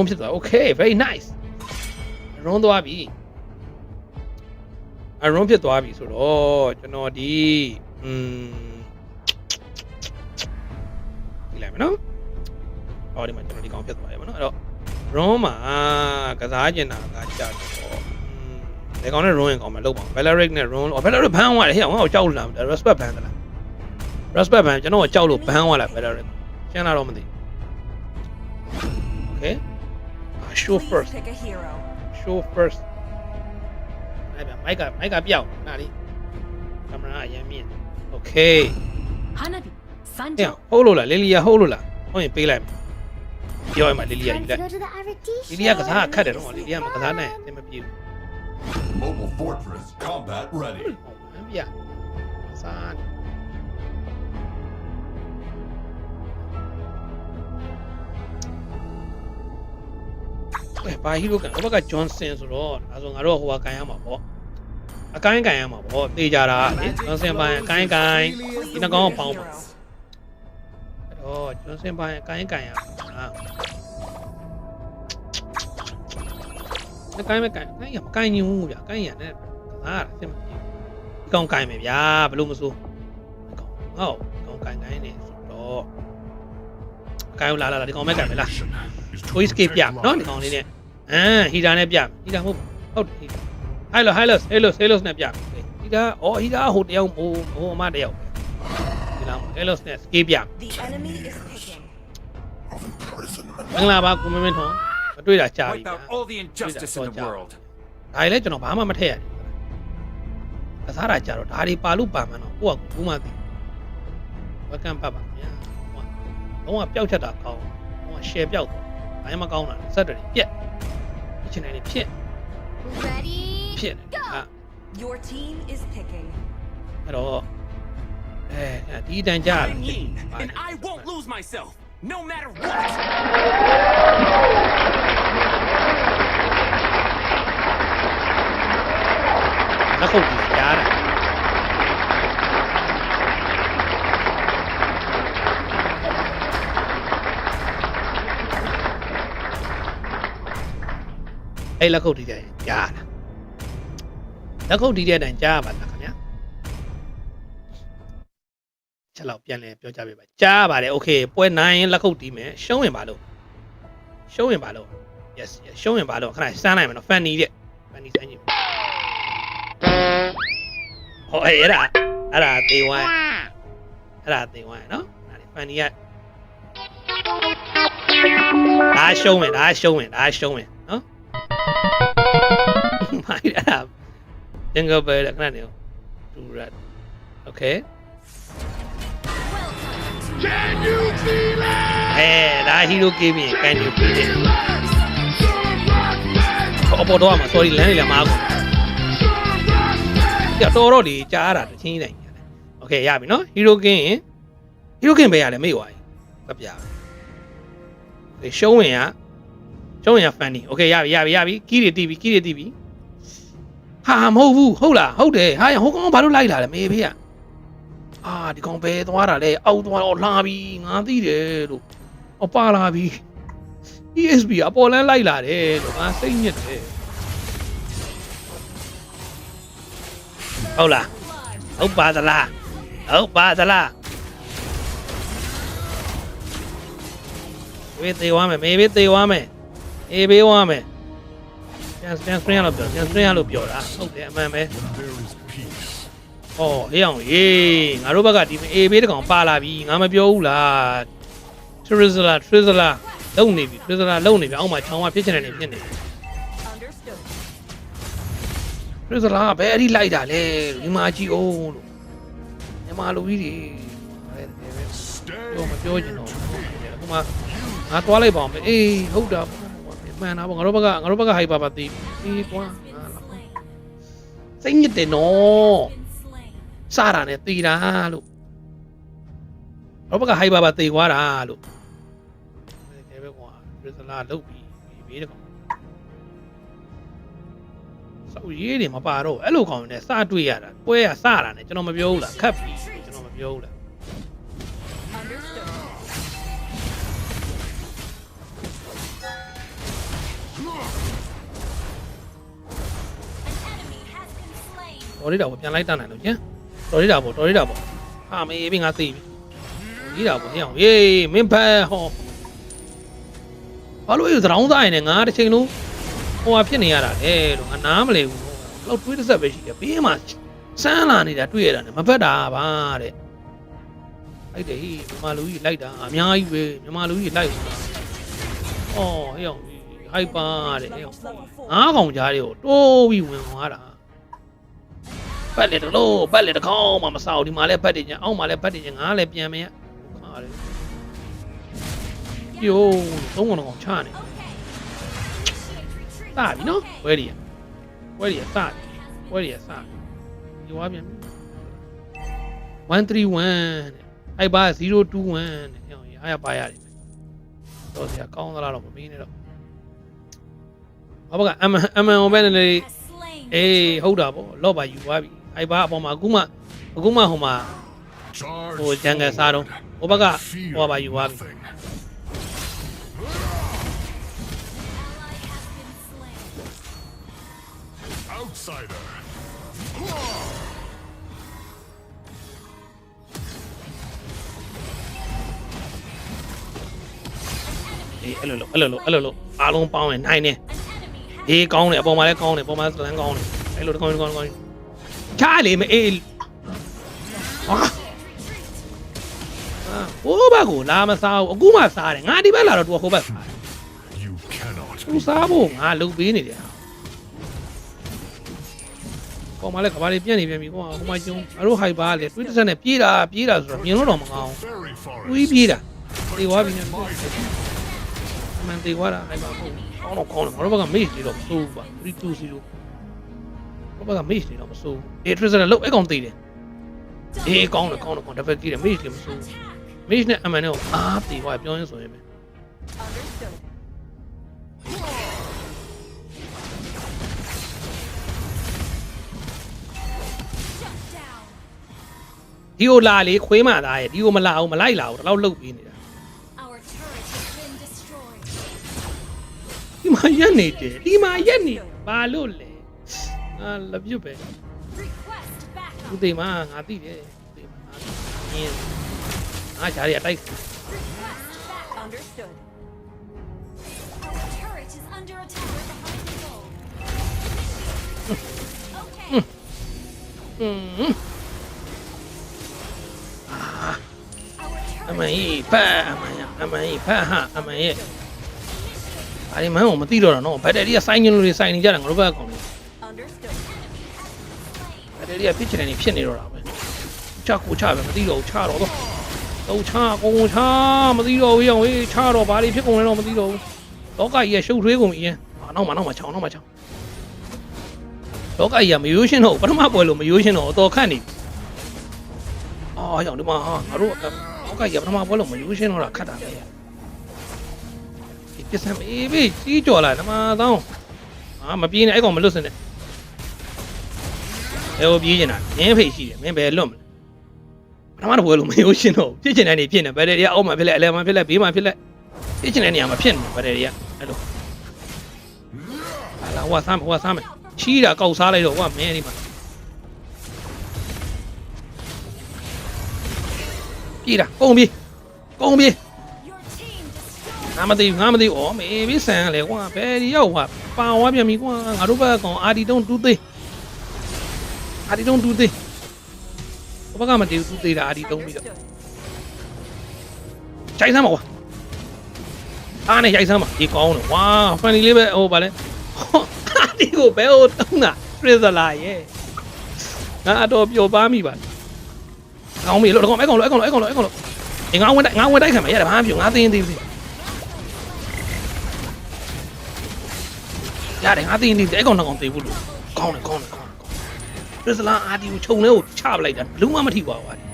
round ဖြစ်သွား okay very nice round သွားပြီ round ဖြစ်သွားပြီဆိုတော့ကျွန်တော်ဒီอืมကြည့်လိုက်မယ်နော်အော်ဒီမှာကျွန်တော်ဒီကောင်ဖြစ်သွားရပါတော့အဲ့တော့ run မှာကစားကျင်တာကကြာတော့ဒီကောင်နဲ့ run ရင်ကောင်မလုပ်ပါဘူး valeric နဲ့ run အော် valeric ဘန်းသွားတယ်ဟဲ့ငါ့ကိုကြောက်လာ respect ဘန်းသလား respect ဘန်းကျွန်တော်ကကြောက်လို့ဘန်းသွားလာ valeric ရှင်းလာတော့မသိ okay show Please first pick a hero. show first အဲ့ဗျမိုက်ကမိုက်ကပြောက်နားလေးကင်မရာအရင်မြင် Okay 花火ဟဲ့ Sanjo ဟုတ်လို့လားလီလီယာဟုတ်လို့လားဟုတ်ရင်ပေးလိုက်မယ်ပြောရမှာလီလီယာယူ Time လိုက် to go to the Arati လီလီယာကစားခတ်တယ်တော့လီလီယာမကစားနိုင်အင်မပြေဘူး Mobile Fortress combat ready. ဟောမပြစား ဘာဟီရိုကန်ဘက်ကဂျွန်ဆင်ဆိုတော့ဒါဆိုငါတို့ဟိုကကန်ရမှာပေါ့အကိုင်းကန်ရမှာပေါ့တေးကြတာလေဂျွန်ဆင်ပိုင်းအကိုင်းကိုင်းဒီနှကောင်ပေါင်းပါအဲ့တော့ကျွန်တော်စင်ပိုင်းအကိုင်းကန်ရမှာအကိုင်းမကန်အကိုင်းရမကန်ညူးဗျာအကိုင်းရနဲ့ကစားရအဆင်မပြေဘူးဒီကောင်ကန်မယ်ဗျာဘလို့မစိုးဒီကောင်ဟောဒီကောင်ကန်ကန်နေဆိုတော့အကိုင်းလာလာလာဒီကောင်မဲကန်မယ်လား choice escape ပြမယ်နော်ဒီကောင်လေးနဲ့အမ်ဟီတာနဲ့ပြမယ်ဟီတာမဟုတ်ဟုတ်တယ်ဟီတာ Hylos Hylos Hylos Hylos နဲ့ပြမယ်ဟီတာအော်ဟီတာဟိုတယောက်ဟိုဟိုအမတယောက်ဒီလား Hylos နဲ့ escape ပြမယ် The enemy is picking. Of imprisonment. မင်္ဂလာပါကိုမင်းမင်းထွန်းမတွေ့တာကြာပြီ Wipe out all the injustice in the world. ဒါလည်းကျွန်တော်ဘာမှမထည့်ရဘူးကစားတာကြာတော့ဒါတွေပါလို့ပါမှန်းတော့ကိုကဘူးမှသိဝက်ကန်ပတ်ပါဗျာဟိုကလုံးဝပျောက်ချက်တာကောင်းဟိုက share ပျောက်သွား ဘာမှမကောင်းတာစက်တွေပြက်ဖြစ်ချင်တယ်ဖြစ် Ready? ဖြစ်နေဟာ Your team is picking. အဲ့တော့အဲဒီတန်ကြာ I'm Yin, and I won't lose myself, no matter what. လက်ခုပ်ကြီးကြားတာ အဲ့လက်ခုပ်တီးတဲ့ကြားတာလက်ခုပ်တီးတဲ့အတိုင်းကြားပါလားခင်ဗျာချက်လောက်ပြန်လဲပြောကြပေးပါကြားပါတယ်โอเคပွဲနိုင်လက်ခုပ်တီးမယ်ရှုံးရင်ပါလို့ရှုံးရင်ပါလို့ yes yes ရှုံးရင်ပါလို့ခဏစမ်းလိုက်မယ်နော် funny တဲ့ funny စမ်းကြည့်ဟောအဲ့ဒါအဲ့ဒါတေဝိုင်းအဲ့ဒါတေဝိုင်းနော်အဲ့ဒါ funny ကဒါရှုံးမယ်ဒါရှုံးမယ်ဒါရှုံးမယ်နော် မိုင်းအဲ့ဒါ single bell ခဏနေအောင်ဒူရတ် okay Can you feel it? အဲဒါ hero game ရင် can you feel it? အပေါ်တော့မှာ sorry လမ်းနေလည်းမအားဘူး။တော်တော့ဒီကြားရတာချင်းတိုင်း။ Okay ရပြီနော်။ hero game ရင် hero game ပဲရတယ်မိွားကြီး။မပြဘူး။ဒီရှုံးဝင်က ရှုံးဝင်က funny โอเคရပြီရပြီရပြီကီးတွေတီးပြီကီးတွေတီးပြီဟာမဟုတ်ဘူးဟုတ်လားဟုတ်တယ်ဟာဟိုကောင်ဘာလို့လိုက်လာလဲမေဖေးကအာဒီကောင်ပဲသွားတာလဲအောက်သွားတော့လာပြီငါသိတယ်လို့အပါလာပြီ ESP အပေါ်လန်းလိုက်လာတယ်လို့ငါစိတ်ညစ်တယ်ဟုတ်လားဟုတ်ပါသလားဟုတ်ပါသလားမေးသေးဝမ်းမယ်မေးဘေးသေးဝမ်းမယ် အေးဘေးဝမ်းမယ်ပြန်ပြန်စရင်းလို့ပြောပြန်စရင်းလို့ပြောတာဟုတ်တယ်အမှန်ပဲ There is peace. ဩဟေးအောင်ရေးငါတို့ဘက်ကဒီအေးဘေးတကောင်ပါလာပြီငါမပြောဘူးလား Trizla Trizla လုံနေပြီ Trizla လုံနေပြီအောက်မှာချောင်းမဖြစ်ချင်တယ်နေဖြစ်နေ Understood. Trizla ဘယ်အထိလိုက်တာလဲဒီမှာကြည့်အောင်လို့ညီမလူကြီးတွေပြောမ Stay ပြောချင်တော့ဟိုမှာငါသွားလိုက်ပါအောင်အေးဟုတ်တာ မှန်တာပေါ့ငါတို့ဘက်ကငါတို့ဘက်ကဟိုက်ပါပါတီးအေးကွာစိတ်ညစ်တယ်နော်စတာနဲ့တီးတာလို့ငါတို့ဘက်ကဟိုက်ပါပါတီးသွားတာလို့ကဲပဲကွာ Trizla လုတ်ပြီးဘေးတကောင်စောက်ရေးတွေမပါတော့အဲ့လိုကောင်နဲ့စတွေ့ရတာပွဲကစတာနဲ့ကျွန်တော်မပြောဘူးလားခတ်ပြီကျွန်တော်မပြောဘူးလား တော်လေးတာပေါ့ပြန်လိုက်တတ်နိုင်လို့ကျန်တော်လေးတာပေါ့တော်လေးတာပေါ့ဟာမေးပြီငါသိပြီကြီးတာပေါ့ဟဲ့အောင်ယေးမင်းဖက်ဟောဘာလို့ရသရောင်းသားရင်လည်းငါတစ်ချိန်လုံးဟိုဟာဖြစ်နေရတာလေလို့ငါနားမလဲဘူးလောက်တွေးတစ်ဆက်ပဲရှိတယ်ဘေးမှာစမ်းလာနေတာတွေ့ရတာနဲ့မဖက်တာပါတဲ့လိုက်တယ်ဟိမြန်မာလူကြီးလိုက်တာအများကြီးပဲမြန်မာလူကြီးလိုက်တာအော်ဟဲ့အောင်ဟိုက်ပါတဲ့ဟဲ့အောင်ငါးကောင်ကြားတွေကိုတိုးပြီးဝင်သွားတာ ပတ်လေတလို့ပတ်လေတကောင်းမှမဆောက်ဒီမှာလဲပတ်တယ်ညအောက်မှာလဲပတ်တယ်ညငါလည်းပြန်မရခါတယ်ယိုးသုံးကောင်ကောင်ချနေစပြီနော်ဝဲရီရဝဲရီရစပြီဝဲရီရစပြီဒီဝါပြန်131တဲ့အိုက်ပါ021တဲ့ဟဲ့အားရပါရတယ်တော့ဆရာကောင်းသလားတော့မမင်းနဲ့တော့ဘာဘကအမန်အမန်ဟိုဘက်နဲ့လေအေးဟုတ်တာပေါ့လော့ပါယူသွားပြီ အဲ့ဘာအပေါ်မှာအခုမှအခုမှဟိုမှာ Charge ဟိုဂျန်ဂယ်စားတော့ဟိုဘက်ကဟိုပါယူသွားပြီ nothing. Outsider. အေးအဲ့လိုလိုအဲ့လိုလိုအဲ့လိုလိုအားလုံးပေါင်းရင်နိုင်နေအေးကောင်းတယ်အပေါ်မှာလည်းကောင်းတယ်အပေါ်မှာလမ်းကောင်းတယ်အဲ့လိုကောင်းကောင်းကောင်း ချားလေမအေးဟာအာဟိုဘက်ကိုလာမစားဘူးအခုမှစားတယ်ငါဒီဘက်လာတော့ तू ဟိုဘက်စားတယ် You cannot သူစားဖို့ငါလုပ်ပေးနေတယ်ဟာပေါ်မှာလည်းကဘာလေးပြန့်နေပြန်ပြီကွာဟိုမှာကျုံအတို့ဟိုက်ပါလေတွေးတစ်စက်နဲ့ပြေးတာပြေးတာဆိုတော့မြင်လို့တော့မကောင်း very ဘူးတွေး forest. ပြေးတာတေသွားပြီနဲ့အမှန်တေသွားတာဟိုက်ပါဟုတ်ကောင်းတော့ကောင်းတယ်ငါတို့ဘက်ကမေ့နေတော့မစိုးဘူးပါ320တို့ ဘက်ကမေ့နေတော့မစိုးဘူးအေးထရစ်စနဲ့လောက်အကောင်သေးတယ်အေးကောင်းတယ်ကောင်းတယ်ကောင်းတယ်ဘက်ကြီးတယ်မေ့နေမစိုးဘူးမေ့နဲ့အမှန်နဲ့အားတေသွားပြောရင်းဆိုရင်ပဲ Understood. ဒီကိုလာလေခွေးမသားရဲ့ဒီကိုမလာအောင်မလိုက်လာအောင်တော့လှုပ်ပြီးနေတာ Our turret has been destroyed. ဒီမှာရက်နေတယ်ဒီမှာရက်နေဘာလို့လဲ အာလပြတ်ပဲ Request သူ backup. သိမှာငါသိတယ်သူသိမှာငါသိမြင်ငါကြားရအတိုက် Request backup. Understood. Our turret is under attack behind the wall. Okay. อืม Our အ turret မန်ကြီးဖတ်အမန်ရအမန်ကြီးဖတ်ဟာအမန်ရဲ့အဒီမ က်တရီကဖြစ်ချင်တယ်နေဖြစ်နေတော့တာပဲချကိုချပဲမသိတော့ဘူးချတော့တော့တော့ချကုန်ချမသိတော့ဘူးရောင်ဟေးချတော့ဘာတွေဖြစ်ကုန်လဲတော့မသိတော့ဘူးလောကကြီးကရှုပ်ထွေးကုန်ပြီအရင်အာနောက်မှနောက်မှချောင်းနောက်မှချောင်းလောကကြီးကမယိုးရှင်းတော့ဘူးပထမပွဲလို့မယိုးရှင်းတော့ဘူးအတော်ခန့်နေပြီအာရောင်ဒီမှာဟာငါတို့လောကကြီးကပထမပွဲလို့မယိုးရှင်းတော့တာခတ်တာပဲဒီပစ္စံအေးဘေးကြီးကြော်လာဓမ္မသောင်းအာမပြေးနဲ့အဲ့ကောင်မလွတ်စင်နဲ့ ဘယ်ကိုပြေးနေတာမင်းဖေရှိတယ်မင်းဘယ်လွတ်မလဲပထမတစ်ပွဲလို့မယိုးရှင်းတော့ဘူးဖြစ်ချင်တဲ့နေဖြစ်နေဘယ်တည်းအောက်မှာဖြစ်လိုက်အလဲမှာဖြစ်လိုက်ဘေးမှာဖြစ်လိုက်ဖြစ်ချင်တဲ့နေရာမှာဖြစ်နေဘယ်တည်းအဲ့လိုဟာလာဟိုကဆမ်းဟိုကဆမ်းမယ်ချီးတာကောက်စားလိုက်တော့ဟိုကမင်းဒီမှာပြေးတာကုန်ပြေးကုန်ပြေး Your team destroyed. ငါမသိဘူးငါမသိဘူးဩမေးပြီးဆန်လေကွာဘယ်ဒီရောက်ကွာပါဝါပြန်ပြီကွာငါတို့ဘက်ကောင်အာဒီတုံးတူးသေး အာဒီတုံးတူးသေးဘက်ကမတည်ဘူးတူးသေးတာအာဒီတုံးပြီးတော့ Understood. ခြိုက်စမ်းပါကွာအားနဲ့ခြိုက်စမ်းပါဒီကောင်းတယ်ဝါဖန်နီလေးပဲဟိုဗာလဲဟောအာဒီကိုဘယ်ဟိုတုံးတာခရစ်စလာရဲ့ငါအတော်ပျော်ပါမိပါကောင်းပြီလို့တော့အဲ့ကောင်လို့အဲ့ကောင်လို့အဲ့ကောင်လို့အဲ့ကောင်လို့ငါဝင်တိုက်ငါဝင်တိုက်ခံမှာရတယ်ဘာမှမပြောငါသိရင်သိပြီရတယ်ငါသိနေတယ်အဲ့ကောင်တော့ကောင်သိဘူးလို့ကောင်းတယ်ကောင်းတယ် ကောင်းတယ်ကောင်းတယ်ပစ္စလာအာဒီကိုခြုံလဲကိုချပလိုက်တာဘလူးမမထိပါဘူးအာဒီ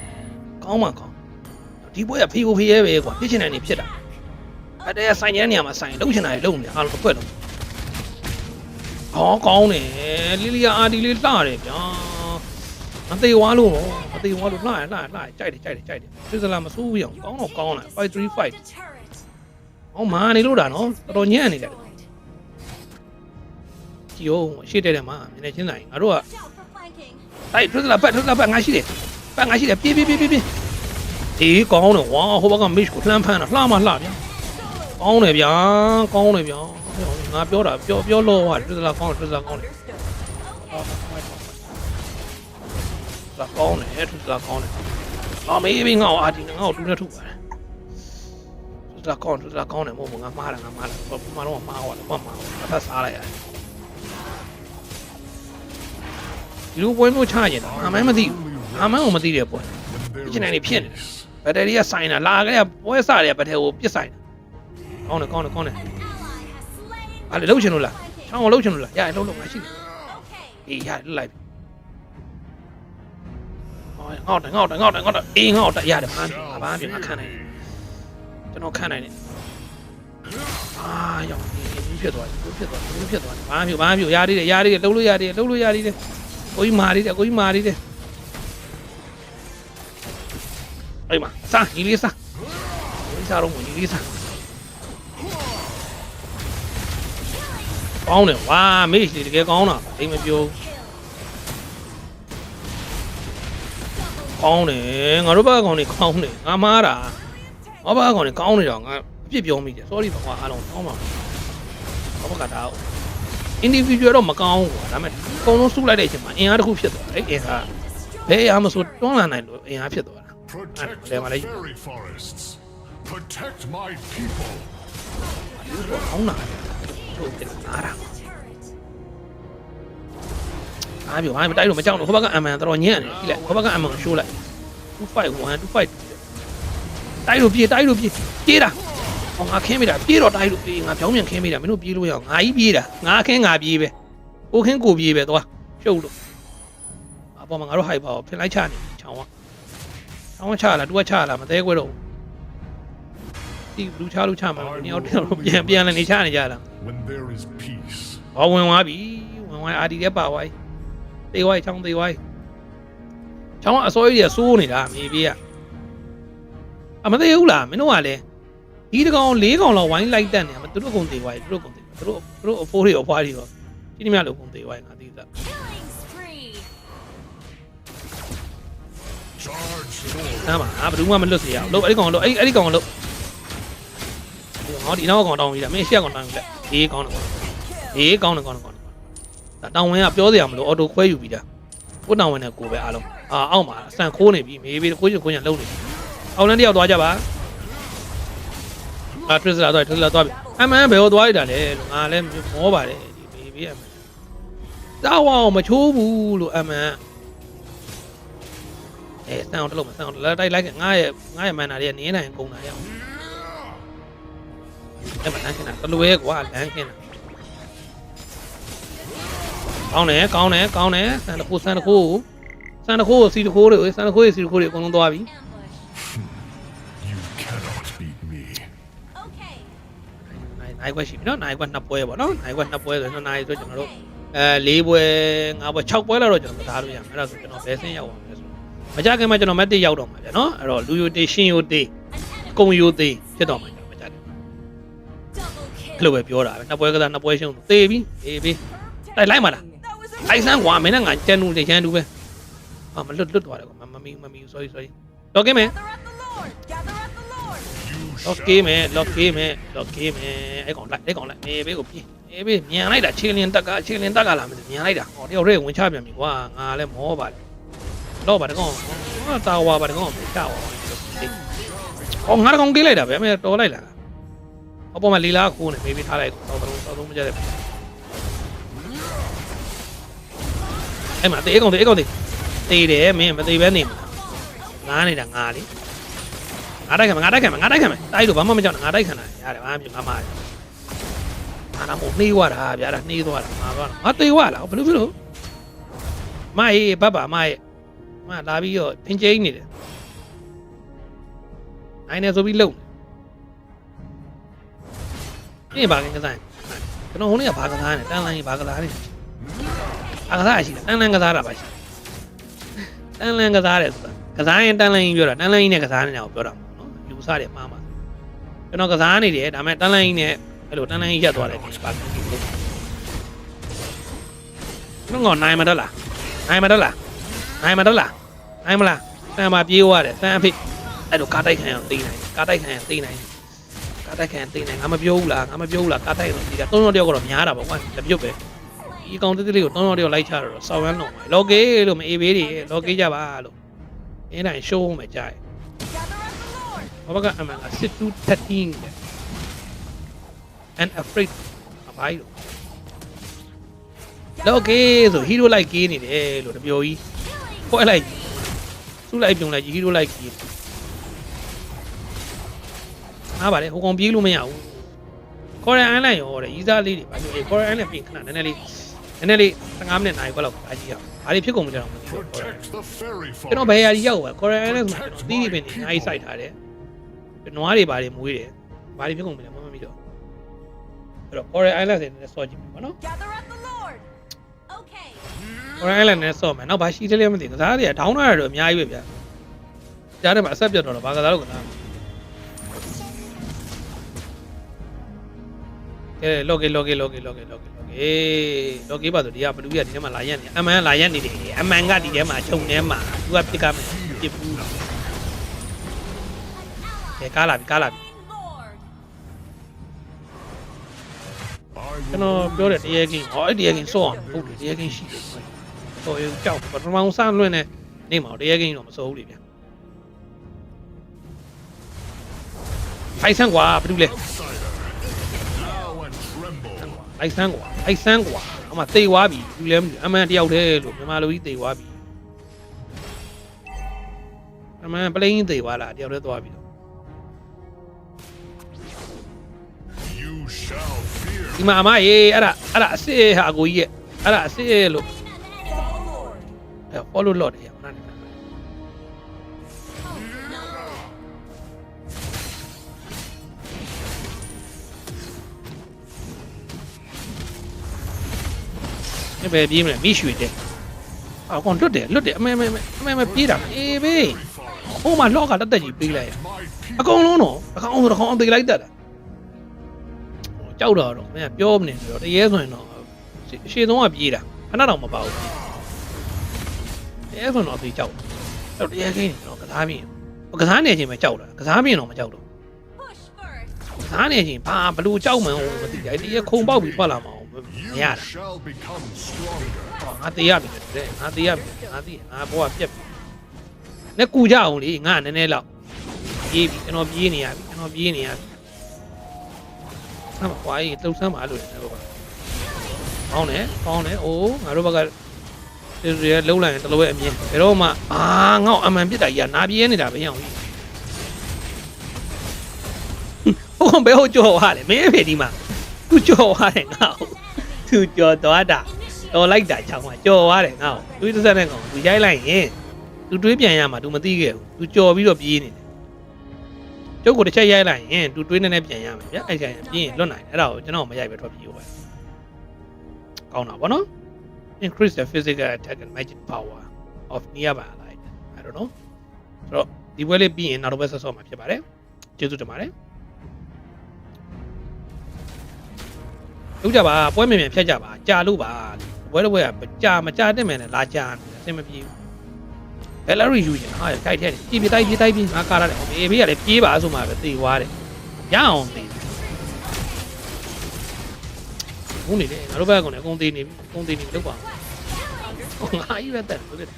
ကောင်းမှကောင်းဒီပွဲကဖေးကိုဖေးရဲပဲကွာဖြစ်ချင်တယ်နေဖြစ်တာအဲ့တဲ့ဆိုင်ရတဲ့နေရာမှာဆိုင်လုံးချင်တာတွေလုံးနေအားလုံးတစ်ခွက်လုံးဟောကောင်းတယ်လီလီယာအာဒီလေးလှတယ်ဗျာမသေးဝါလို့မသေးဝါလို့လှရလှရလှရကြိုက်တယ်ကြိုက်တယ်ကြိုက်တယ်ပစ္စလာမစိုးဘူးရောကောင်းတော့ကောင်းလာ535 The turret ဟောမာနေလို့တာနော်တော်တော်ညံ့နေတယ် destroyed. ကြည့်အောင်ရှေ့တဲ့တဲ့မှာမြင်နေချင်းဆိုင်ငါတို့က တိုက်ထွတ်လာပတ်ထွတ်လာပတ်ငါရှိတယ်ပတ်ငါရှိတယ်ပြေးပြေးပြေးပြေးပြေးအေးကောင်းတယ်ဝါဟိုဘက်ကမစ်ကိုလှမ်းဖမ်းတာလှမ်းမလှဗျာကောင်းတယ်ဗျာကောင်းတယ်ဗျာငါပြောတာပြောပြောလို့ဟာထွတ်လာကောင်းတယ်ထွတ်လာကောင်းတယ် Understood. လာကောင်းတယ်ထွတ်လာကောင်းတယ်အာမေးပြီးငါ့ကိုအာဒီငါ့ကိုတူးနေထုတ်ပါတယ်ထွတ်လာကောင်းထွတ်လာကောင်းတယ်မဟုတ်ဘူးငါမှားတယ်ငါမှားတယ်ဘာမှတော့မှားသွားတယ်ဘာမှမှားအထက်စားလိုက်ရတယ် ဒီလိုပွဲမျိုးချရင်တော့အမှန်းမသိဘူးအမှန်းကိုမသိတဲ့ပွဲ When there Cái này này is phiền này. peace, ဘက်တရီကဆိုင်တာလာကြရပွဲစားတယ်ဘက်ထဲကိုပြစ်ဆိုင်တာကောင်းတယ်ကောင်းတယ်ကောင်းတယ် An ally has slain. အားလေလှုပ်ချင်လို့လားချောင်းကိုလှုပ်ချင်လို့လားရရလှုပ်လို့ငါရှိတယ် Okay. အေးရလှုပ်လိုက်ပြီဟောငေါ့တယ်ငေါ့တယ်ငေါ့တယ်ငေါ့တယ်အေးငေါ့တယ်ရတယ်ဘာမှဘာမှငါခံနိုင်တယ်ကျွန်တော်ခံနိုင်တယ်အာရောက်ဒီဖြစ်သွားတယ်ဖြစ်သွားတယ်ဖြစ်သွားတယ်ဘာမှဘာမှရသေးတယ်ရသေးတယ်လှုပ်လို့ရသေးတယ်လှုပ်လို့ရသေးတယ် ကိုကြီးမာသေးတယ်ကိုကြီးမာသေးတယ်အေးမစားညီလေးစားညီလေးစားတော့ညီလေးစားကောင်းတယ်ဝါမေ့လေတကယ်ကောင်းတာအိမ်မပြောကောင်းတယ်ငါတို့ဘက်ကောင်တွေကောင်းတယ်ငါမားတာငါဘက်ကောင်တွေကောင်းနေတော့ငါအပြစ်ပြောမိတယ် sorry ပါကွာအားလုံးကောင်းပါဘာဘက်ကတာ individual တော့မကောင်းဘူးကွာဒါပေမဲ့အကုန်လုံးစုလိုက်တဲ့အချိန်မှာအင်အားတစ်ခုဖြစ်သွားတယ်အဲ့အင်အားဘယ်အရာမဆိုတွန်းလာနိုင်လို့အင်အားဖြစ်သွားတာ protect Để mà the lấy- fairy forests. Protect my people. ကောင်းတာတို့ကအားတာ Turret. အားပြောအားမတိုက်လို့မကြောက်လို့ဟိုဘက်ကအမှန်တော်ညံ့နေကြည့်လိုက်ဟိုဘက်ကအမှန်ရှိုးလိုက်251 252တိုက်လို့ပြေးတိုက်လို့ပြေးပြေးတာ ဟောငါခင်းမိတာပြေးတော့တိုက်လို့ပြေးငါပြောင်းပြန်ခင်းမိတာမင်းတို့ပြေးလို့ရအောင်ငါကြီးပြေးတာငါခင်းငါပြေးပဲကိုခင်းကိုပြေးပဲသွားရှုပ်လို့အပေါ်မှာငါတို့ဟိုက်ပါဖင်လိုက်ချနေချောင်းကချောင်းကချလာတူကချလာမသေးခွဲတော့ဒီလူချလူချမှာနေအောင်တော့ပြန်ပြန်လည်းနေချနေကြတာ When there is peace, ဟောဝင်သွားပြီဝင်သွားအာဒီလည်းပါသွားပြီတေးဝိုင်းချောင်းတေးဝိုင်းချောင်းကအစိုးရကြီးစိုးနေတာမေပြေးကအမသေးဘူးလားမင်းတို့ကလည်း ဒီတကောင်၄ကောင်လောက်ဝိုင်းလိုက်တက်နေမှာသူတို့ကုန်တေးဝိုင်းသူတို့ကုန်တေးဝိုင်းသူတို့သူတို့အဖိုးတွေအဖွားတွေရောဒီနေ့မြလို့ကုန်တေးဝိုင်းငါသိတာ Killing spree. charge forward. နားမှာငါဘယ်သူမှမလွတ်စေရအောင်လို့အဲ့ဒီကောင်လို့အဲ့အဲ့ဒီကောင်လို့ငါဒီနောက်ကောင်တောင်းပြီးတာမင်းရှက်ကောင်တောင်းပြီးလက်ဒီကောင်းတယ်ဒီကောင်းတယ်ကောင်းတယ်ကောင်းတယ်ဒါတောင်းဝင်ကပြောစရာမလိုအော်တိုခွဲယူပြီးတာကိုတောင်းဝင်တဲ့ကိုပဲအားလုံးအာအောက်မှာအဆန်ခိုးနေပြီမေးပြီးကိုချင်ကိုချင်လုံးနေအောက်လန်းတယောက်သွားကြပါ အာထရစ်လာသွားထရစ်လာသွားပြီအမှန်ဘယ်ဟောသွားရတာလဲလို့ငါလည်းမောပါတယ်ဒီမေးပြီးအမှန်တောက်အောင်မချိုးဘူးလို့အမှန်အဲစံအောင်တလုံးမစံအောင်လာတိုက်လိုက်ငါရဲ့ငါရဲ့မန်နာတွေကနင်းနိုင်ကုန်တာရအောင်အဲ့မလန်းခင်းတာတလွဲကွာလန်းခင်းတာကောင်းတယ်ကောင်းတယ်ကောင်းတယ်စံတခုစံတခုစံတခုစီတခုတွေစံတခုစီတခုတွေအကုန်လုံးသွားပြီ နိုင်နိုင်ခွက်ရှိပြီနော်နိုင်ခွက်နှစ်ပွဲပေါ့နော်နိုင်ခွက်နှစ်ပွဲဆိုတော့နိုင်ဆိုကျွန်တော်တို့အဲ၄ပွဲ၅ပွဲ6ပွဲလောက်တော့ကျွန်တော်မသားလို့ရမယ်အဲ့ဒါဆိုကျွန်တော်ဘယ်ဆင်းရောက်အောင်လဲဆိုမကြခင်မှာကျွန်တော်မက်တစ်ရောက်တော့မှာဗျာနော်အဲ့တော့လူယိုတေရှင်ယိုတေ An enemy. ကုံယိုတေဖြစ်တော့မှာကျွန်တော်မကြခင် Double kill. အဲ့လိုပဲပြောတာပဲနှစ်ပွဲကစားနှစ်ပွဲရှုံးသေပြီအေးပြီတိုက်လိုက်မှာလား That was a လိုက်စမ်းကွာမင်းနဲ့ငါကျန်တူလေကျန်တူပဲဟာမလွတ်လွတ်သွားတယ်ကွာမမမီမမီ sorry sorry တော့ကင်းမယ် လော့ shall ကေးမယ်လော့ကေးမယ်လော့ကေးမယ်အဲ့ကောင်လိုက်အဲ့ကောင်လိုက်အေးဘေးကိုပြေးအေးဘေးမြန်လိုက်တာခြေလင်တက်ကခြေလင်တက်ကလာမယ်မြန်လိုက်တာဟောတယောက်တည်းဝင်ချပြန်ပြီကွာငါလည်းမောပါလေတော့ပါတကောင်ဟာတာဝါပါတကောင်ချဝါဟောငါတကောင်ကေးလိုက်တာပဲအမေတော်လိုက်လာအပေါ်မှာလီလာခိုးနေဘေးဘေးထားလိုက်တော့တော့တော့မကြတဲ့အဲ့မှာတေးကောင်တေးကောင်တေးတေးတယ်မင်းမသေးပဲနေမှာငားနေတာငါလေ ငါတိုက်ခံမယ်ငါတိုက်ခံမယ်ငါတိုက်ခံမယ်တိုက်လို့ဘာမှမကြောက်နဲ့ငါတိုက်ခံတာရတယ်ဘာမှမဖြစ်ငါမရတယ်ငါတော့မို့နှေးသွားတာဗျာဒါနှေးသွားတာငါတော့ငါသေးသွားလားဘယ်လိုဖြစ်လို့မအေးဘတ်ပါမအေးမလာပြီးတော့ဖင်ကျင်းနေတယ်နိုင်နေဆိုပြီးလုံနေဘာကကစားကျွန်တော်ဟိုနေ့ကဘာကစားနေတန်းလိုင်းဘာကစားနေဘာကစားရှိတယ်တန်းလန်းကစားတာပါရှိတန်းလန်းကစားတယ်ဆိုတာကစားရင်တန်းလန်းကြီးပြောတာတန်းလန်းကြီးနဲ့ကစားနေတာကိုပြောတာ မဟုတ်နော်ယူဆတယ်မှားမှာကျွန်တော်ကစားနေတယ်ဒါပေမဲ့တန်းလန်းကြီးနဲ့အဲ့လိုတန်းလန်းကြီးရက်သွားတယ်ဒီပါကီလို့ငေါနိုင်မ得လားနိုင်မ得လားနိုင်မတော့လားနိုင်မလားဆန်မပြေးသွားတယ်ဆန်အဖေအဲ့လိုကားတိုက်ခံအောင်သိနိုင်ကားတိုက်ခံအောင်သိနိုင်ကားတိုက်ခံသိနိုင်ငါမပြောဘူးလားငါမပြောဘူးလားကားတိုက်အောင်သိတာသုံးတော့တယောက်ကတော့များတာပေါ့ကွာလက်ပြုတ်ပဲဒီကောင်တစ်လေးကိုသုံးတော့တယောက်လိုက်ချတော့ဆောင်းရမ်းတော့လော်ကေးလို့မအေးဘေးတွေလော်ကေးကြပါလို့အင်းတိုင်းရှိုးမယ်ကြား Gather at the Lord. ဘာဘကအမှန်ကစစ်တူ13တဲ့ and afraid အဘိုင်းလို့လော်ကေးဆိုဟီးရိုလိုက်ကေးနေတယ်လို့တပြောကြီးဖွဲလိုက်စုလိုက်ပြုံလိုက်ဟီးရိုလိုက်ကေးအားပါလေဟိုကောင်ပြေးလို့မရဘူးကော်ရန်အိုင်းလိုင်းရောတဲ့ရီးစားလေးတွေဘာလို့လဲကော်ရန်အိုင်းလိုင်းပြင်ခဏနည်းနည်းလေးနည်းနည်းလေး15မိနစ်နိုင်ခွက်လောက်အားကြီးအောင်ဘာတွေဖြစ်ကုန်မကြတော့မသိဘူးကော်ရန် Protect the fairy ကျွန်တော် farm. ဘယ်ရာကြီးရောက်ပါကော်ရန်အိုင်းလိုင်းဆိုကျွန်တော်သီးတွေပင်နေအများကြီးစိုက်ထားတယ် နွားတွေဘာတွေမွေးတယ်ဘာတွေဖြစ်ကုန်မလဲမမမီတော့အဲ့တော့ကော်ရန်အိုင်းလိုင်းဆိုနေစော့ကြည့်မယ်ပေါ့နော် Gather at the Lord. Okay. ကော်ရန်အိုင်းလိုင်းနဲ့စော့မယ်နောက်ဘာရှိသေးလဲမသိဘူးကစားတွေကဒေါင်းလာတော့အများကြီးပဲဗျာကြားထဲမှာအဆက်ပြတ်တော့တော့ဘာကစားလို့ကစားကဲလော့ကေလော့ကေလော့ကေလော့ကေလော့ကေလော့ကေလော့ကေပါဆိုဒီကဘလူးကဒီထဲမှာလာရက်နေအမှန်လာရက်နေတယ်အမှန်ကဒီထဲမှာခြုံထဲမှာသူကပြစ်ကမယ်ပြစ်ဘူး ကဲကားလာပြီကားလာပြီ Lord. I ကျွန် will တော်ပြောတယ်တရားကင်းဟောအဲ့တရားကင်းစော့အောင်ဟုတ်တယ်တရားကင်းရှိတယ်ဟိုကြောက်ပထမအောင်စလွင့်နေနေမှာတရားကင်းတော့မစိုးဘူးလေဗျာဖိုက်ဆန်းကွာဘာလို့လဲ outsider. Now and tremble. ဖိုက်ဆန်းကွာဖိုက်ဆန်းကွာအမသေသွားပြီလူလည်းမသိဘူးအမှန်တယောက်တည်းလို့မြန်မာလူကြီးသေသွားပြီအမှန်ပလိန်ကြီးသေသွားလားတယောက်တည်းသွားပြီတော့ ဒီမှာအမရေအဲ့ဒါအဲ့ဒါအစ်စ်ဟာကိုကြီးရဲ့အဲ့ဒါအစ်စ်လို့အဲ့ follow lot ရအောင်နားနေအဲ့ပဲပြေးမလဲမိရွှေတဲ့အော်ကွန်လွတ်တယ်လွတ်တယ်အမေမေအမေမေပြေးတာအေးဘေးဟိုမှာလော့ကတက်တက်ကြီးပြေးလိုက်ရ My အ people ကုန်လုံးတော့အကောင်ဆိုတော့ကောင်သေးလိုက်တတ်တာ ကြောက်တော့တော့မင်းပြောမနေဆိုတော့တရေဆိုရင်တော့အရှိဆုံးကပြေးတာခဏတော့မပါဘူးတရေဆိုတော့သေကြောက်အဲ့တရေခင်းတော့ကစားပြီးကစားနေချင်းပဲကြောက်တာကစားပြီးတော့မကြောက်တော့ Push first. ကစားနေချင်းဘာဘလို့ကြောက်မှန်းမသိဘူးတရေခုံပေါက်ပြီးထွက်လာမှာမ you ရတာ shall become stronger. ဟောငါသေးရပြီတဲ့ငါသေးရပြီငါသေးငါဘောကပြက်ပြီနဲ့ကူကြအောင်လေငါနည်းနည်းလောက်ပြေးပြီကျွန်တော်ပြေးနေရပြီကျွန်တော်ပြေးနေရပြီ ဆမ်းပါကွာကြီးလှုပ်ဆမ်းပါလို့လည်းတော့ကောင်းတယ်ကောင်းတယ်အိုးငါတို့ဘက်ကဒီရလှုပ်လိုက်ရင်တလို့ပဲအမြင်ဘယ်တော့မှအာငေါ့အမှန်ပြစ်တာကြီးကနာပြေးနေတာပဲအောင်ကြီးဟိုကောင်ဘယ်ဟိုကြော်သွားလဲမင်းအဖေဒီမှာသူကြော်သွားတယ်ငါ့ကိုသူကြော်သွားတာ Initiate. တော်လိုက်တာချောင်းကကြော်သွားတယ်ငါ့ကိုတွေးတစ်စက်နဲ့ကောင်သူရိုက်လိုက်ရင်သူတွေးပြန်ရမှာ तू မသိခဲ့ဘူး तू ကြော်ပြီးတော့ပြေးနေတယ် ကျုပ်ကိုတစ်ချက်ရိုက်လိုက်ရင် तू တွေးနေနဲ့ပြန်ရမယ်ဗျအဲ့ကြရင်ပြေးရင်လွတ်နိုင်တယ်အဲ့ဒါကိုကျွန်တော်မရိုက်ပဲထွက်ပြေးသွားကောင်းတာဗောနော် increase the physical attack and magic power of nearby allied I don't know ဆိုတော့ဒီပွဲလေးပြီးရင်နောက်တစ်ပွဲဆက်ဆော့မှာဖြစ်ပါတယ်ကျေးဇူးတင်ပါတယ်လုပ်ကြပါပွဲမြင်မြန်ဖြတ်ကြပါကြာလို့ပါပွဲတစ်ပွဲကကြာမကြာတဲ့မယ်နဲ့လာကြာနေတယ်အဆင်မပြေဘူး ဘယ်လာရီယူချင်ဟာတိုက်ထဲတယ်ပြေးပြေးတိုက်ပြေးတိုက်ပြေးငါကားရတယ်အေးဘေးကလည်းပြေးပါဆိုမှပဲသေသွားတယ်ရအောင်သေဘူးနေတယ်ငါတို့ဘက်ကလည်းအကုန်သေးနေပြီအကုန်သေးနေပြီလောက်ပါဟိုငါကြီးပဲတက်တယ်ဟုတ်တယ်ဒ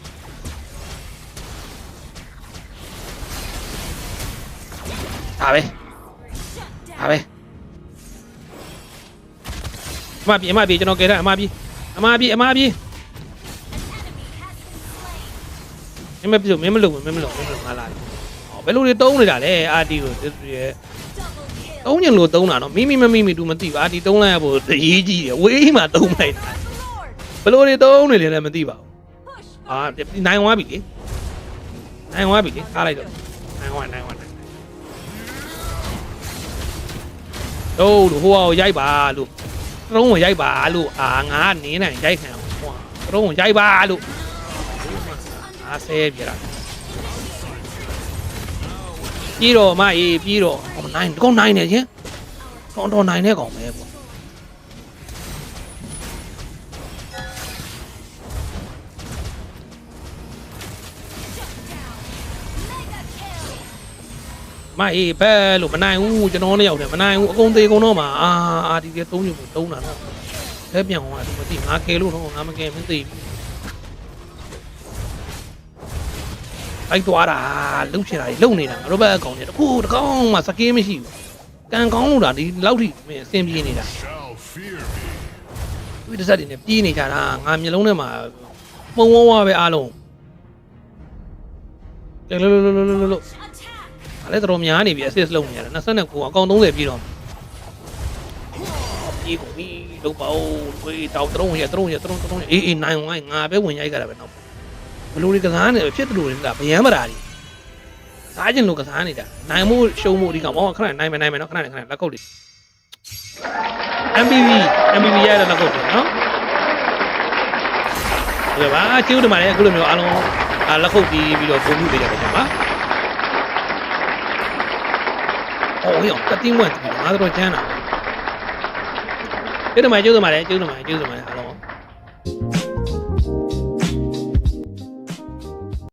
ါပဲဒါပဲအမပြေအမပြေကျွန်တော်ကဲတဲ့အမပြေအမပြေအမပြေ မင်းမပြေမင်းမလုပ်ဘူးမင်းမလုပ်မင်းမလုပ်ငါလာတယ်ဟောဘယ်လိုတွေတုံးနေတာလဲအာတီကိုဒီရဲ့ Double kill. တုံးညင်လို့တုံးတာနော်မိမိမမိမိ तू မသိပါအာတီတုံးလိုက်ရဖို့အရေးကြီးတယ်ဝေးမှတုံးလိုက်တာ The Lord. ဘယ်လိုတွေတုံးနေလဲလည်းမသိပါဘူး Push အာ first. နိုင်သွားပြီလေနိုင်သွားပြီလေကားလိုက်တော့နိုင်သွားနိုင်သွားနိုင်တို့လို့ဟိုအောင်ရိုက်ပါလို့တုံးကိုရိုက်ပါလို့အာငါကနေနိုင်ရိုက်ခံအောင်ဟွာတုံးကိုရိုက်ပါလို့ 50ပြတာပြီးတော့မအေးပြီးတော့နိုင်တကုန်းနိုင်နေချင်းတော်တော်နိုင်တဲ့ကောင်ပဲပေါ့မအေးဘဲလို့မနိုင်ဘူးကျွန်တော်လည်းရောက်တယ်မနိုင်ဘူးအကုန်သေးကုန်တော့မှာအာအာဒီကသုံးညကိုသုံးတာတော့လက်ပြောင်းသွားတယ်မသိငါကယ်လို့တော့ငါမကယ်မသိဘူး အဲ့တော့တာလုံချင်တာလုံနေတာငါတို့ဘက်အကောင်တွေတခုတကောင်မှစကင်းမရှိဘူးကန်ကောင်းလို့တာဒီလောက်ထိမင်းအဆင်ပြေနေတာ Shall fear me. ဝိတ္တဆက်တွေနဲ့ပြေးနေကြတာငါမျိုးလုံးထဲမှာပုံဝဝပဲအားလုံးလေလို့လို့လို့လို့လို့ Attack! အဲ့ဒါတော်များနေပြီ assist လုပ်နေရတယ်29အကောင်30ပြည့်တော့ပြေးကုန်ပြီလုံးပါဦးဝေးတောက်တုံးရတုံးရတုံးတုံးအေးအေးနိုင်ဝိုင်းငါပဲဝင်ရိုက်ကြတာပဲတော့ ဘလူတွေကစားနေဖြစ်တယ်လို့လည်းဗျယမ်းမတာကြီးစားကျင်လို့ကစားနေတာနိုင်မှုရှုံးမှုဒီကောင်ဘောခဏနိုင်မယ်နိုင်မယ်နော်ခဏခဏလက်ကုပ်လေး MPV MPV ရတဲ့လက်ကုပ်တွေနော်ဒီပါကျေးဇူးတင်ပါတယ်အခုလိုမျိုးအားလုံးလက်ခုပ်ပြီးပြီးတော့ပုံမှုပေးကြတယ်ပါအော်ရောတတိမွန့်ငါတို့ကျန်းတာကျေးဇူးတင်ပါတယ်ကျေးဇူးတင်ပါတယ်ကျေးဇူးတင်ပါတယ်ကျေးဇူးတင်ပါတယ်